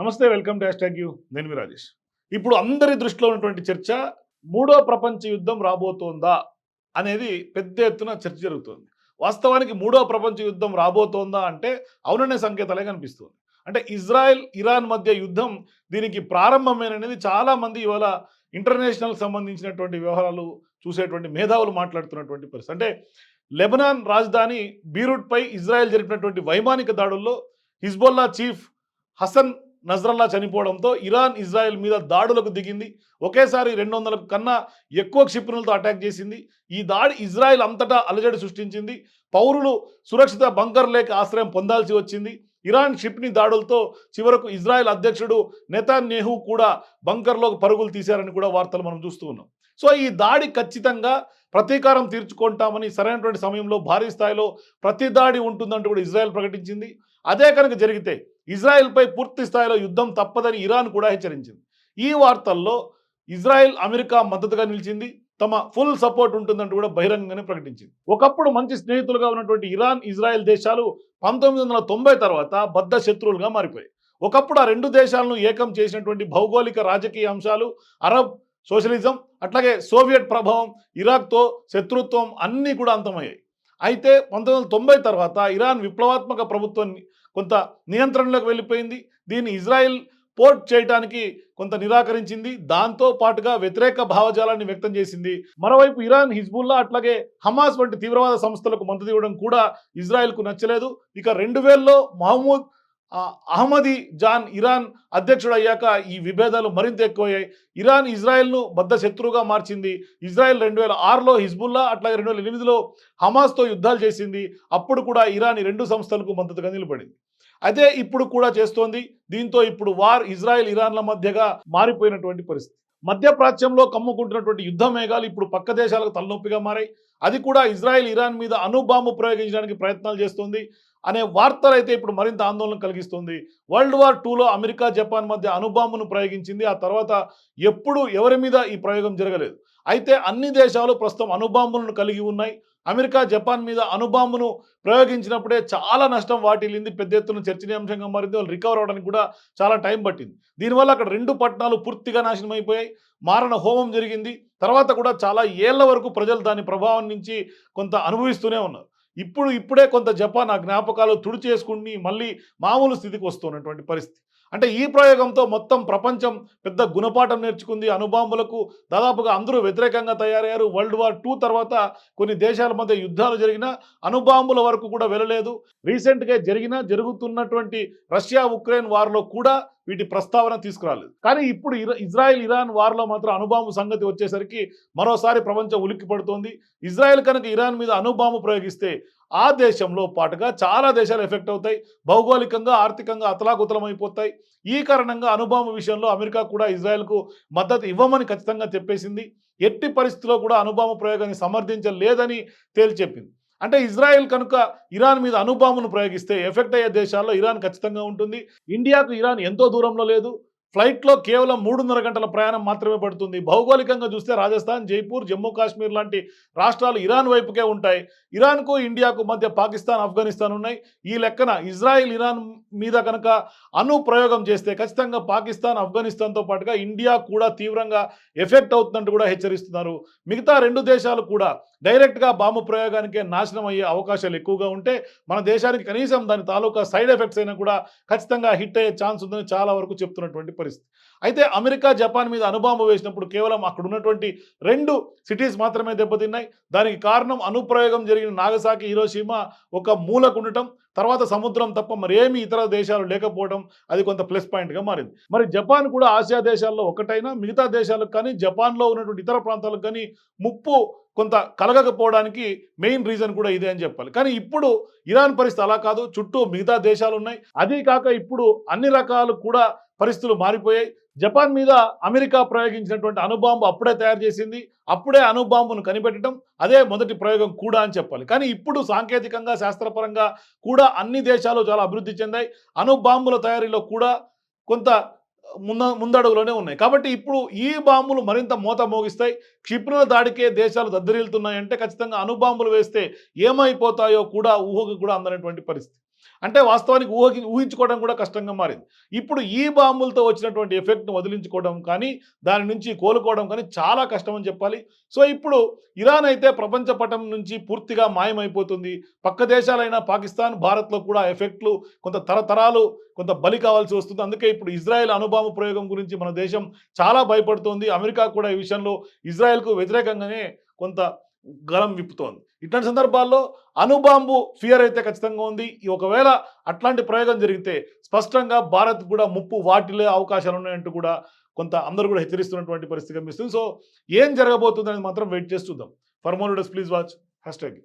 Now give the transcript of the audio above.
నమస్తే welcome to hash you. నేను మీ రాజేష్. ఇప్పుడు అందరి దృష్టిలో ఉన్నటువంటి చర్చ మూడో ప్రపంచ యుద్ధం రాబోతోందా అనేది పెద్ద ఎత్తున చర్చ జరుగుతుంది. వాస్తవానికి మూడో ప్రపంచ యుద్ధం రాబోతోందా అంటే అవుననే సంకేతాలే కనిపిస్తుంది. అంటే ఇజ్రాయెల్ ఇరాన్ మధ్య యుద్ధం దీనికి ప్రారంభమేననేది చాలా మంది ఇవాళ ఇంటర్నేషనల్ సంబంధించినటువంటి వ్యవహారాలు చూసేటువంటి మేధావులు మాట్లాడుతున్నటువంటి పరిస్థితి. అంటే లెబనాన్ రాజధాని బీరూట్పై ఇజ్రాయెల్ జరిపినటువంటి వైమానిక దాడుల్లో హిజ్బొల్లా చీఫ్ హసన్ నజ్రల్లా చనిపోవడంతో ఇరాన్ ఇజ్రాయెల్ మీద దాడులకు దిగింది. ఒకేసారి రెండు వందల కన్నా ఎక్కువ క్షిపణులతో అటాక్ చేసింది. ఈ దాడి ఇజ్రాయెల్ అంతటా అలజడి సృష్టించింది. పౌరులు సురక్షిత బంకర్ లేక ఆశ్రయం పొందాల్సి వచ్చింది. ఇరాన్ క్షిప్ని దాడులతో చివరకు ఇజ్రాయెల్ అధ్యక్షుడు నెతాన్ నెహూ కూడా బంకర్లోకి పరుగులు తీశారని కూడా వార్తలు మనం చూస్తూ ఉన్నాం. సో ఈ దాడి ఖచ్చితంగా ప్రతీకారం తీర్చుకుంటామని సరైనటువంటి సమయంలో భారీ స్థాయిలో ప్రతి దాడి ఉంటుందంటూ కూడా ఇజ్రాయెల్ ప్రకటించింది. అదే కనుక జరిగితే ఇజ్రాయెల్పై పూర్తి స్థాయిలో యుద్ధం తప్పదని ఇరాన్ కూడా హెచ్చరించింది. ఈ వార్తల్లో ఇజ్రాయెల్ అమెరికా మద్దతుగా నిలిచింది. తమ ఫుల్ సపోర్ట్ ఉంటుందంటూ కూడా బహిరంగంగానే ప్రకటించింది. ఒకప్పుడు మంచి స్నేహితులుగా ఉన్నటువంటి ఇరాన్ ఇజ్రాయెల్ దేశాలు పంతొమ్మిది వందల తొంభై తర్వాత బద్ధ శత్రువులుగా మారిపోయాయి. ఒకప్పుడు ఆ రెండు దేశాలను ఏకం చేసినటువంటి భౌగోళిక రాజకీయ అంశాలు అరబ్ సోషలిజం అట్లాగే సోవియట్ ప్రభావం ఇరాక్తో శత్రుత్వం అన్నీ కూడా అంతమయ్యాయి. అయితే పంతొమ్మిది వందల తొంభై తర్వాత ఇరాన్ విప్లవాత్మక ప్రభుత్వం కొంత నియంత్రణలోకి వెళ్ళిపోయింది. దీన్ని ఇజ్రాయెల్ పోర్ట్ చేయడానికి కొంత నిరాకరించింది. దాంతో పాటుగా వ్యతిరేక భావజాలాన్ని వ్యక్తం చేసింది. మరోవైపు ఇరాన్ హిజ్బుల్లా అట్లాగే హమాస్ వంటి తీవ్రవాద సంస్థలకు మద్దతు ఇవ్వడం కూడా ఇజ్రాయెల్కు నచ్చలేదు. ఇక రెండు వేలలో మహమ్మూద్ అహ్మదీ జాన్ ఇరాన్ అధ్యక్షుడు అయ్యాక ఈ విభేదాలు మరింత ఎక్కువయ్యాయి. ఇరాన్ ఇజ్రాయెల్ను బద్ద శత్రువుగా మార్చింది. ఇజ్రాయెల్ రెండు వేల ఆరులో హిజ్బుల్లా అట్లాగే రెండు వేల ఎనిమిదిలో హమాస్తో యుద్ధాలు చేసింది. అప్పుడు కూడా ఇరాన్ ఈ రెండు సంస్థలకు మద్దతుగా నిలబడింది. అదే ఇప్పుడు కూడా చేస్తోంది. దీంతో ఇప్పుడు వార్ ఇజ్రాయెల్ ఇరాన్ల మధ్యగా మారిపోయినటువంటి పరిస్థితి. మధ్యప్రాచ్యంలో కమ్ముకుంటున్నటువంటి యుద్ధ మేఘాలు ఇప్పుడు పక్క దేశాలకు తలనొప్పిగా మారాయి. అది కూడా ఇజ్రాయెల్ ఇరాన్ మీద అణుబాంబు ప్రయోగించడానికి ప్రయత్నాలు చేస్తోంది. అనే వార్తలు అయితే ఇప్పుడు మరింత ఆందోళన కలిగిస్తుంది. వరల్డ్ వార్ టూలో అమెరికా జపాన్ మధ్య అణుబాంబును ప్రయోగించింది. ఆ తర్వాత ఎప్పుడు ఎవరి మీద ఈ ప్రయోగం జరగలేదు. అయితే అన్ని దేశాలు ప్రస్తుతం అణుబాంబులను కలిగి ఉన్నాయి. అమెరికా జపాన్ మీద అణుబాంబును ప్రయోగించినప్పుడే చాలా నష్టం వాటిల్లింది. పెద్ద ఎత్తున చర్చనీయాంశంగా మారింది. వాళ్ళు రికవర్ అవడానికి కూడా చాలా టైం పట్టింది. దీనివల్ల అక్కడ రెండు పట్టణాలు పూర్తిగా నాశనం అయిపోయాయి. మారణ హోమం జరిగింది. తర్వాత కూడా చాలా ఏళ్ళ వరకు ప్రజలు దాని ప్రభావం నుంచి కొంత అనుభవిస్తూనే ఉన్నారు. ఇప్పుడు ఇప్పుడే కొంత జపాన్ ఆ జ్ఞాపకాలు తుడి చేసుకుని మళ్ళీ మామూలు స్థితికి వస్తున్నటువంటి పరిస్థితి. అంటే ఈ ప్రయోగంతో మొత్తం ప్రపంచం పెద్ద గుణపాఠం నేర్చుకుంది. అనుబాంబులకు దాదాపుగా అందరూ వ్యతిరేకంగా తయారయ్యారు. వరల్డ్ వార్ టూ తర్వాత కొన్ని దేశాల మధ్య యుద్ధాలు జరిగిన అనుబాంబుల వరకు కూడా వెళ్ళలేదు. రీసెంట్గా జరిగిన జరుగుతున్నటువంటి రష్యా ఉక్రెయిన్ వార్లో కూడా వీటి ప్రస్తావన తీసుకురాలేదు. కానీ ఇప్పుడు ఇజ్రాయెల్ ఇరాన్ వార్లో మాత్రం అణుబాంబు సంగతి వచ్చేసరికి మరోసారి ప్రపంచం ఉలిక్కి పడుతోంది. ఇజ్రాయెల్ కనుక ఇరాన్ మీద అణుబాంబు ప్రయోగిస్తే ఆ దేశంలో పాటుగా చాలా దేశాలు ఎఫెక్ట్ అవుతాయి. భౌగోళికంగా ఆర్థికంగా అతలాకుతలమైపోతాయి. ఈ కారణంగా అణుబాంబు విషయంలో అమెరికా కూడా ఇజ్రాయెల్కు మద్దతు ఇవ్వమని ఖచ్చితంగా చెప్పేసింది. ఎట్టి పరిస్థితిలో కూడా అణుబాంబు ప్రయోగాన్ని సమర్థించలేదని తేల్చెప్పింది అంటే ఇజ్రాయెల్ కనుక ఇరాన్ మీద అణుబాంబును ప్రయోగిస్తే ఎఫెక్ట్ అయ్యే దేశాల్లో ఇరాన్ ఖచ్చితంగా ఉంటుంది. ఇండియాకు ఇరాన్ ఎంతో దూరంలో లేదు. ఫ్లైట్లో కేవలం మూడున్నర గంటల ప్రయాణం మాత్రమే పడుతుంది. భౌగోళికంగా చూస్తే రాజస్థాన్ జైపూర్ జమ్మూ కాశ్మీర్ లాంటి రాష్ట్రాలు ఇరాన్ వైపుకే ఉంటాయి. ఇరాన్కు ఇండియాకు మధ్య పాకిస్తాన్ ఆఫ్ఘనిస్తాన్ ఉన్నాయి. ఈ లెక్కన ఇజ్రాయిల్ ఇరాన్ మీద కనుక అణు ప్రయోగం చేస్తే ఖచ్చితంగా పాకిస్తాన్ ఆఫ్ఘనిస్తాన్తో పాటుగా ఇండియా కూడా తీవ్రంగా ఎఫెక్ట్ అవుతుందంటూ కూడా హెచ్చరిస్తున్నారు. మిగతా రెండు దేశాలు కూడా డైరెక్ట్గా బాంబు ప్రయోగానికే నాశనం అయ్యే అవకాశాలు ఎక్కువగా ఉంటే మన దేశానికి కనీసం దాని తాలూకా సైడ్ ఎఫెక్ట్స్ అయినా కూడా ఖచ్చితంగా హిట్ అయ్యే ఛాన్స్ ఉందని చాలా వరకు చెప్తున్నటువంటి పరిస్థితి. అయితే అమెరికా జపాన్ మీద అనుబాంబు వేసినప్పుడు కేవలం అక్కడ ఉన్నటువంటి రెండు సిటీస్ మాత్రమే దెబ్బతిన్నాయి. దానికి కారణం అనుప్రయోగం జరిగిన నాగసాకి హీరోషీమా ఒక మూలకు ఉండటం తర్వాత సముద్రం తప్ప మరేమి ఇతర దేశాలు లేకపోవడం అది కొంత ప్లస్ పాయింట్గా మారింది. మరి జపాన్ కూడా ఆసియా దేశాల్లో ఒకటైనా మిగతా దేశాలకు కానీ జపాన్లో ఉన్నటువంటి ఇతర ప్రాంతాలకు కానీ ముప్పు కొంత కలగకపోవడానికి మెయిన్ రీజన్ కూడా ఇదే అని చెప్పాలి. కానీ ఇప్పుడు ఇరాన్ పరిస్థితి అలా కాదు. చుట్టూ మిగతా దేశాలు ఉన్నాయి. అదే కాక ఇప్పుడు అన్ని రకాలు కూడా పరిస్థితులు మారిపోయాయి. జపాన్ మీద అమెరికా ప్రయోగించినటువంటి అణుబాంబు అప్పుడే తయారు చేసింది. అప్పుడే అణుబాంబును కనిపెట్టడం అదే మొదటి ప్రయోగం కూడా అని చెప్పాలి. కానీ ఇప్పుడు సాంకేతికంగా శాస్త్రపరంగా కూడా అన్ని దేశాలు చాలా అభివృద్ధి చెందాయి. అణుబాంబుల తయారీలో కూడా కొంత ముంద ముందడుగులోనే ఉన్నాయి. కాబట్టి ఇప్పుడు ఈ బాంబులు మరింత మోత మోగిస్తాయి. క్షిపణుల దాడికే దేశాలు దద్దరిల్లుతున్నాయంటే ఖచ్చితంగా అణుబాంబులు వేస్తే ఏమైపోతాయో కూడా ఊహకు కూడా అందనటువంటి పరిస్థితి. అంటే వాస్తవానికి ఊహకి ఊహించుకోవడం కూడా కష్టంగా మారింది. ఇప్పుడు ఈ బాంబులతో వచ్చినటువంటి ఎఫెక్ట్ను వదిలించుకోవడం కానీ దాని నుంచి కోలుకోవడం కానీ చాలా కష్టం అని చెప్పాలి. సో ఇప్పుడు ఇరాన్ అయితే ప్రపంచ పటం నుంచి పూర్తిగా మాయమైపోతుంది. పక్క దేశాలైన పాకిస్తాన్ భారత్లో కూడా ఎఫెక్ట్లు కొంత తరతరాలు కొంత బలి కావాల్సి వస్తుంది. అందుకే ఇప్పుడు ఇజ్రాయెల్ అనుబాంబు ప్రయోగం గురించి మన దేశం చాలా భయపడుతోంది. అమెరికా కూడా ఈ విషయంలో ఇజ్రాయెల్కు వ్యతిరేకంగానే కొంత గలం విప్పుతోంది. ఇట్లాంటి సందర్భాల్లో అణుబాంబు ఫియర్ అయితే ఖచ్చితంగా ఉంది. ఈ ఒకవేళ అట్లాంటి ప్రయోగం జరిగితే స్పష్టంగా భారత్ కూడా ముప్పు వాటిలే అవకాశాలు ఉన్నాయంటూ కూడా కొంత అందరూ కూడా హెచ్చరిస్తున్నటువంటి పరిస్థితి కనిపిస్తుంది. సో ఏం జరగబోతుంది అనేది మాత్రం వెయిట్ చేసి చూద్దాం. For more please watch hashtag